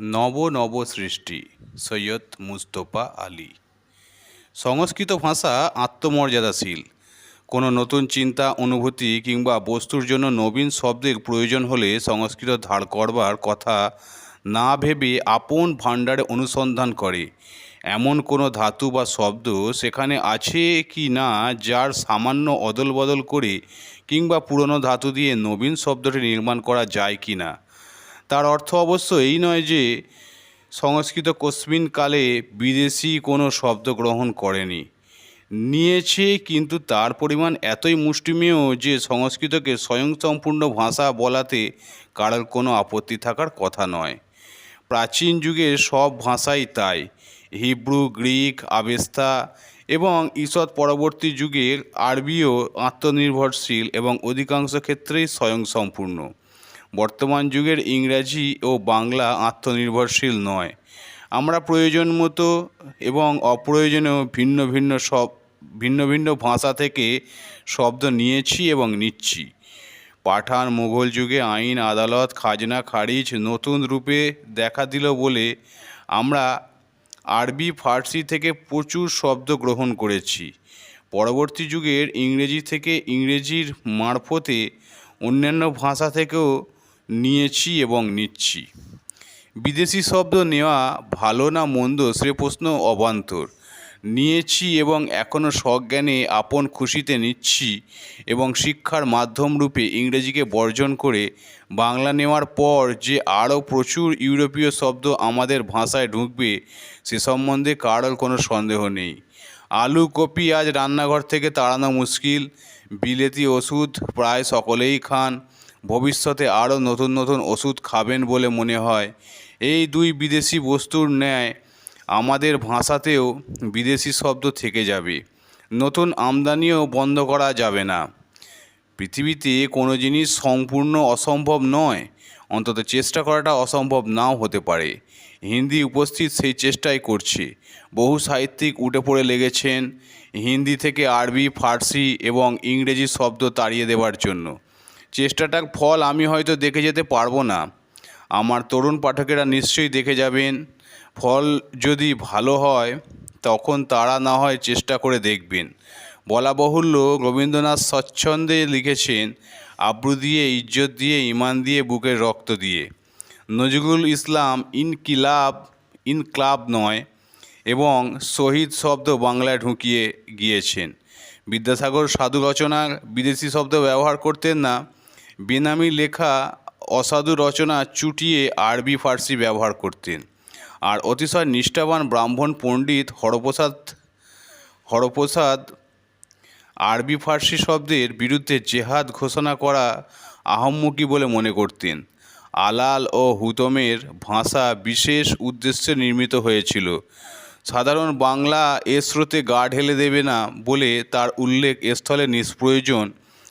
নব নব সৃষ্টি, সৈয়দ মুস্তফা আলী। সংস্কৃত ভাষা আত্মমর্যাদাশীল। কোনো নতুন চিন্তা, অনুভূতি কিংবা বস্তুর জন্য নবীন শব্দের প্রয়োজন হলে সংস্কৃত ধার করবার কথা না ভেবে আপন ভাণ্ডারে অনুসন্ধান করে। এমন কোনো ধাতু বা শব্দ সেখানে আছে কি না, যার সামান্য অদল বদল করে কিংবা পুরনো ধাতু দিয়ে নবীন শব্দটি নির্মাণ করা যায় কি না? তার অর্থ অবশ্য এই নয় যে সংস্কৃত কস্মিন কালে বিদেশি কোনো শব্দ গ্রহণ করেনি। নিয়েছে কিন্তু তার পরিমাণ এতই মুষ্টিমেয় যে সংস্কৃতকে স্বয়ংসম্পূর্ণ ভাষা বলাতে কারোর কোনো আপত্তি থাকার কথা নয়। প্রাচীন যুগের সব ভাষাই তাই। হিব্রু, গ্রিক, আবেস্তা এবং ঈষৎ পরবর্তী যুগের আরবিও আত্মনির্ভরশীল এবং অধিকাংশ ক্ষেত্রেই স্বয়ংসম্পূর্ণ। বর্তমান যুগের ইংরাজি ও বাংলা আত্মনির্ভরশীল নয়। আমরা প্রয়োজন মতো এবং অপ্রয়োজনীয় ভিন্ন ভিন্ন সব, ভিন্ন ভিন্ন ভাষা থেকে শব্দ নিয়েছি এবং নিচ্ছি। পাঠান মুঘল যুগে আইন, আদালত, খাজনা, খারিজ নতুন রূপে দেখা দিল বলে আমরা আরবি, ফার্সি থেকে প্রচুর শব্দ গ্রহণ করেছি। পরবর্তী যুগের ইংরেজি থেকে ইংরেজির মারফতে অন্যান্য ভাষা থেকেও নিয়েছি এবং নিচ্ছি। বিদেশি শব্দ নেওয়া ভালো না মন্দ সে প্রশ্ন অবান্তর। নিয়েছি এবং এখনও সজ্ঞানে আপন খুশিতে নিচ্ছি এবং শিক্ষার মাধ্যম রূপে ইংরেজিকে বর্জন করে বাংলা নেওয়ার পর যে আরও প্রচুর ইউরোপীয় শব্দ আমাদের ভাষায় ঢুকবে সে সম্বন্ধে কারোর কোনো সন্দেহ নেই। আলু, কপি আজ রান্নাঘর থেকে তাড়ানো মুশকিল, বিলেতি ওষুধ প্রায় সকলেই খান। ভবিষ্যতে আরও নতুন নতুন ওষুধ খাবেন বলে মনে হয়। এই দুই বিদেশি বস্তুর ন্যায় আমাদের ভাষাতেও বিদেশি শব্দ থেকে যাবে। নতুন আমদানিও বন্ধ করা যাবে না। পৃথিবীতে কোনো জিনিস সম্পূর্ণ অসম্ভব নয়, অন্তত চেষ্টা করাটা অসম্ভব নাও হতে পারে। হিন্দি উপস্থিত সেই চেষ্টাই করছে। বহু সাহিত্যিক উঠে পড়ে লেগেছেন হিন্দি থেকে আরবি, ফার্সি এবং ইংরেজি শব্দ তাড়িয়ে দেওয়ার জন্য। চেষ্টাটার ফল আমি হয়তো দেখে যেতে পারব না। আমার তরুণ পাঠকেরা নিশ্চয়ই দেখে যাবেন। ফল যদি ভালো হয়, তখন তারা না হয় চেষ্টা করে দেখবেন। বলা বাহুল্য রবীন্দ্রনাথ স্বচ্ছন্দে লিখেছেন, আব্রু দিয়ে, ইজ্জত দিয়ে, ইমান দিয়ে, বুকের রক্ত দিয়ে। নজরুল ইসলাম ইনকিলাব, ইনক্লাব নয়, এবং শহীদ শব্দ বাংলায় ঢুকিয়ে গিয়েছেন। বিদ্যাসাগর সাধু রচনার বিদেশি শব্দ ব্যবহার করতেন না। বেনামি লেখা অসাধু রচনা চুটিয়ে আরবি ফার্সি ব্যবহার করতেন। আর অতিশয় নিষ্ঠাবান ব্রাহ্মণ পণ্ডিত হরপ্রসাদ হরপ্রসাদ আরবি ফার্সি শব্দের বিরুদ্ধে জেহাদ ঘোষণা করা আহম্মকি বলে মনে করতেন। আলাল ও হুতমের ভাষা বিশেষ উদ্দেশ্যে নির্মিত হয়েছিল। সাধারণ বাংলা এ স্রোতে গা ঢেলে দেবে না বলে তার উল্লেখ স্থলে নিষ্প্রয়োজন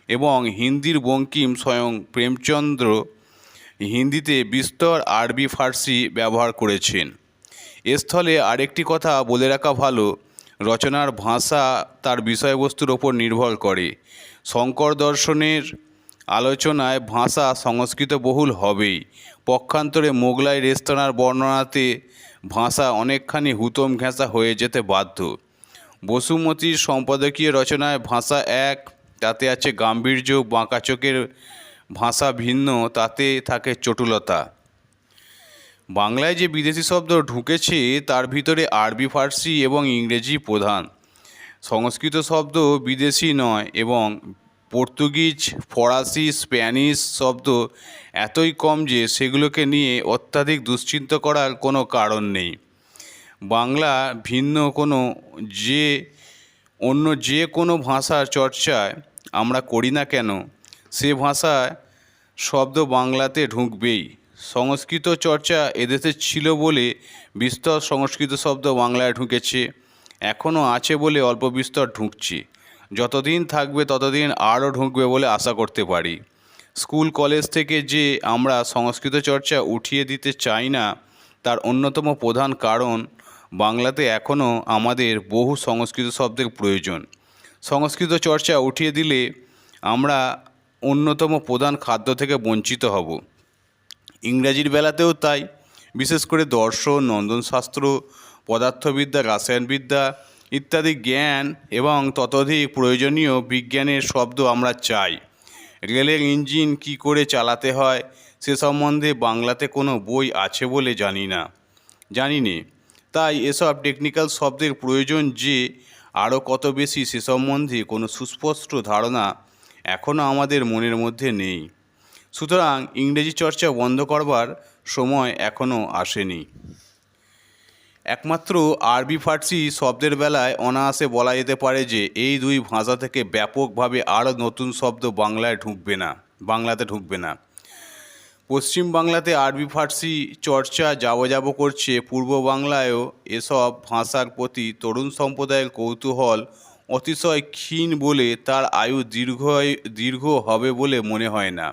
এবং হিন্দির বঙ্কিম স্বয়ং প্রেমচন্দ্র হিন্দিতে বিস্তর আরবি ফার্সি ব্যবহার করেছেন। স্থলে আরেকটি কথা বলে রাখা ভালো, রচনার ভাষা তার বিষয়বস্তুর ওপর নির্ভর করে। শঙ্কর দর্শনের আলোচনায় ভাষা সংস্কৃত বহুল হবেই। পক্ষান্তরে মোগলাই রেস্তোরাঁর বর্ণনাতে ভাষা অনেকখানি হুতম ঘেঁষা হয়ে যেতে বাধ্য। বসুমতীর সম্পাদকীয় রচনায় ভাষা এক তাতে আছে গাম্ভীর্য বাঁকা চোখের ভাষা ভিন্ন, তাতে থাকে চটুলতা। বাংলায় যে বিদেশি শব্দ ঢুকেছে, তার ভিতরে আরবি, ফার্সি এবং ইংরেজি প্রধান। সংস্কৃত শব্দ বিদেশি নয় এবং পর্তুগিজ, ফরাসি, স্প্যানিশ শব্দ এতই কম যে সেগুলোকে নিয়ে অত্যাধিক দুশ্চিন্তা করার কোনো কারণ নেই। বাংলা ভিন্ন কোনো যে, অন্য যে কোনো ভাষার চর্চায় আমরা করি না কেন? সে ভাষায় শব্দ বাংলাতে ঢুকবেই। সংস্কৃত চর্চা এদেশে ছিল বলে বিস্তর সংস্কৃত শব্দ বাংলায় ঢুকেছে, এখনও আছে বলে অল্প বিস্তর ঢুকছে। যতদিন থাকবে ততদিন আরও ঢুকবে বলে আশা করতে পারি। স্কুল, কলেজ থেকে যে আমরা সংস্কৃত চর্চা উঠিয়ে দিতে চাই না, তার অন্যতম প্রধান কারণ বাংলাতে এখনও আমাদের বহু সংস্কৃত শব্দের প্রয়োজন। সংস্কৃত চর্চা উঠিয়ে দিলে আমরা অন্যতম প্রধান খাদ্য থেকে বঞ্চিত হব। ইংরাজির বেলাতেও তাই, বিশেষ করে দর্শন, নন্দনশাস্ত্র, পদার্থবিদ্যা, রাসায়নবিদ্যা ইত্যাদি জ্ঞান এবং ততোধিক প্রয়োজনীয় বিজ্ঞানের শব্দ আমরা চাই। রেলের ইঞ্জিন কি করে চালাতে হয় সে সম্বন্ধে বাংলাতে কোনো বই আছে বলে জানি না। জানি নে। তাই এসব টেকনিক্যাল শব্দের প্রয়োজন যে আরও কত বেশি সে সম্বন্ধে কোনো সুস্পষ্ট ধারণা এখনও আমাদের মনের মধ্যে নেই। সুতরাং ইংরেজি চর্চা বন্ধ করবার সময় এখনও আসেনি। একমাত্র আরবি ফার্সি শব্দের বেলায় অনায়াসে বলা যেতে পারে যে এই দুই ভাষা থেকে ব্যাপকভাবে আরও নতুন শব্দ বাংলায় ঢুকবে না, বাংলাতে ঢুকবে না। পশ্চিম বাংলাতে আরবি, ফার্সি চর্চা যাব করছে। পূর্ব বাংলায়ও এসব ভাষার প্রতি তরুণ সম্প্রদায়ের কৌতূহল অতিশয় ক্ষীণ বলে তার আয়ু দীর্ঘ দীর্ঘ হবে বলে মনে হয় না।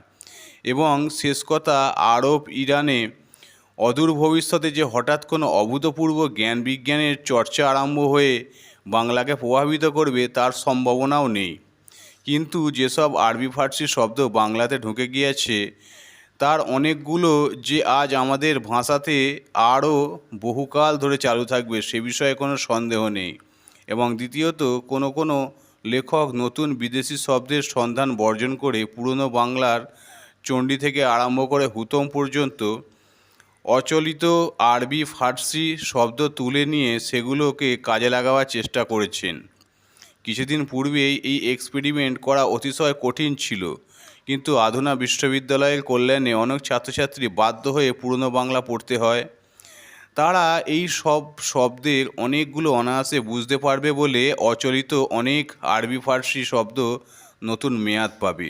এবং শেষ কথা, আরব ইরানে অদূর ভবিষ্যতে যে হঠাৎ কোনো অভূতপূর্ব জ্ঞান বিজ্ঞানের চর্চা আরম্ভ হয়ে বাংলাকে প্রভাবিত করবে তার সম্ভাবনাও নেই। কিন্তু যেসব আরবি, ফার্সি শব্দ বাংলাতে ঢুকে গিয়েছে তার অনেকগুলো যে আজ আমাদের ভাষাতে আরও বহুকাল ধরে চালু থাকবে সে বিষয়ে কোনো সন্দেহ নেই। এবং দ্বিতীয়ত, কোনো কোনো লেখক নতুন বিদেশি শব্দের সন্ধান বর্জন করে পুরনো বাংলার চণ্ডী থেকে আরম্ভ করে হুতম পর্যন্ত অচলিত আরবি, ফার্সি শব্দ তুলে নিয়ে সেগুলোকে কাজে লাগাবার চেষ্টা করেছেন। কিছুদিন পূর্বেই এই এক্সপেরিমেন্ট করা অতিশয় কঠিন ছিল। কিন্তু আধুনা বিশ্ববিদ্যালয়ের কল্যাণে অনেক ছাত্রছাত্রী বাধ্য হয়ে পুরনো বাংলা পড়তে হয়। তারা এই সব শব্দের অনেকগুলো অনায়াসে বুঝতে পারবে বলে অচলিত অনেক আরবি ফার্সি শব্দ নতুন মেয়াদ পাবে।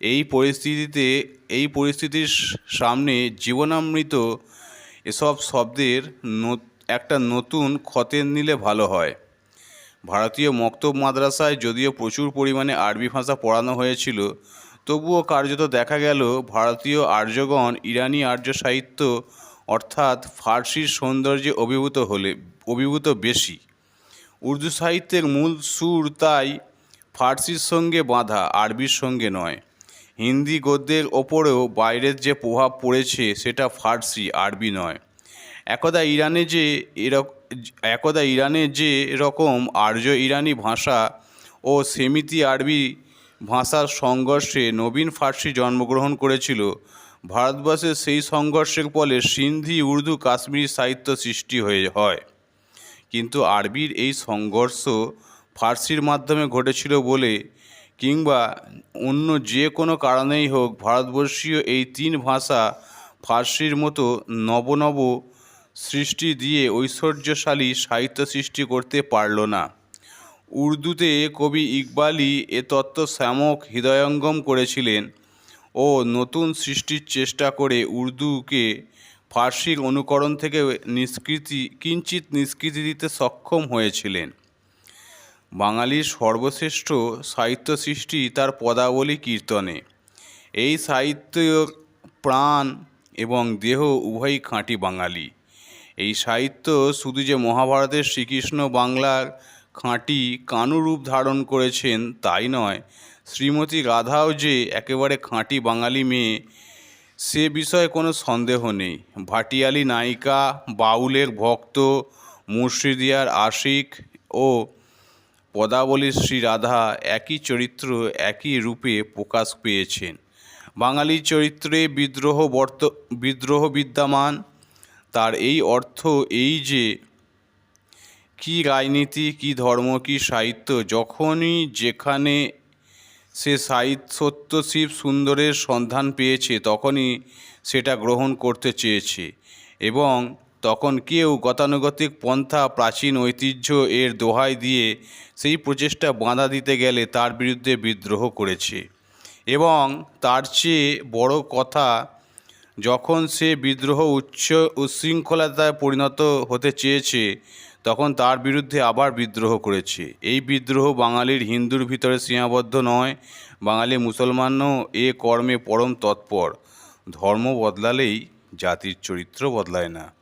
এই পরিস্থিতিতে, এই পরিস্থিতির সামনে জীবনামৃত এসব শব্দের একটা নতুন খতেন নিলে ভালো হয়। ভারতীয় মক্তব মাদ্রাসায় যদিও প্রচুর পরিমাণে আরবি ভাষা পড়ানো হয়েছিল তবুও কার্যত দেখা গেল ভারতীয় আর্যগণ ইরানি আর্য সাহিত্য, অর্থাৎ ফার্সির সৌন্দর্যে অভিভূত হলে, অভিভূত বেশি। উর্দু সাহিত্যের মূল সুর তাই ফার্সির সঙ্গে বাঁধা, আরবির সঙ্গে নয়। হিন্দি গদ্যের ওপরেও বাইরের যে প্রভাব পড়েছে, সেটা ফার্সি, আরবি নয়। একদা ইরানে যে এরক, একদা ইরানে যে রকম আর্য ইরানি ভাষা ও সেমিতি আরবি ভাষার সংঘর্ষে নবীন ফার্সি জন্মগ্রহণ করেছিল। ভারতবর্ষে সেই সংঘর্ষের ফলে সিন্ধি, উর্দু, কাশ্মীরি সাহিত্য সৃষ্টি হয়ে হয়। কিন্তু আরবির এই সংঘর্ষ ফার্সির মাধ্যমে ঘটেছিল বলে কিংবা অন্য যে কোনো কারণেই হোক ভারতবর্ষীয় এই তিন ভাষা ফার্সির মতো নব নব সৃষ্টি দিয়ে ঐশ্বর্যশালী সাহিত্য সৃষ্টি করতে পারল না। উর্দুতে কবি ইকবালই এ তত্ত্ব শ্যামক হৃদয়ঙ্গম করেছিলেন ও নতুন সৃষ্টির চেষ্টা করে উর্দুকে ফার্সির অনুকরণ থেকে নিষ্কৃতি কিঞ্চিত নিষ্কৃতি দিতে সক্ষম হয়েছিলেন। বাঙালির সর্বশ্রেষ্ঠ সাহিত্য সৃষ্টি তার পদাবলী কীর্তনে। এই সাহিত্য প্রাণ এবং দেহ উভয়ই খাঁটি বাঙালি। এই সাহিত্য শুধু যে মহাভারতের শ্রীকৃষ্ণ বাংলার খাঁটি কানুরূপ ধারণ করেছেন তাই নয়। শ্রীমতী রাধাও যে একেবারে খাঁটি বাঙালি মেয়ে, সে বিষয়ে কোনো সন্দেহ নেই। ভাটিয়ালি নায়িকা, বাউলের ভক্ত, মুর্শিদিয়ার আশিক ও পদাবলীর শ্রী রাধা একই চরিত্র, একই রূপে প্রকাশ পেয়েছেন। বাঙালি চরিত্রে বিদ্রোহ বর্ত, বিদ্রোহ বিদ্যমান। তার এই অর্থ এই যে কি রাজনীতি, কি ধর্ম, কি সাহিত্য, যখনই যেখানে সে সাহিত্য সত্যশিব সুন্দরের সন্ধান পেয়েছে, তখনই সেটা গ্রহণ করতে চেয়েছে। এবং তখন কেউ গতানুগতিক পন্থা, প্রাচীন ঐতিহ্য এর দোহাই দিয়ে সেই প্রচেষ্টা বাঁধা দিতে গেলে তার বিরুদ্ধে বিদ্রোহ করেছে। এবং তার চেয়ে বড় কথা, যখন সে বিদ্রোহ উচ্চ উচ্ছৃঙ্খলতায় পরিণত হতে চেয়েছে তখন তার বিরুদ্ধে আবার বিদ্রোহ করেছে। এই বিদ্রোহ বাঙালির হিন্দুর ভিতরে সীমাবদ্ধ নয়, বাঙালি মুসলমানও এ কর্মে পরম তৎপর। ধর্ম বদলালেই জাতির চরিত্র বদলায় না।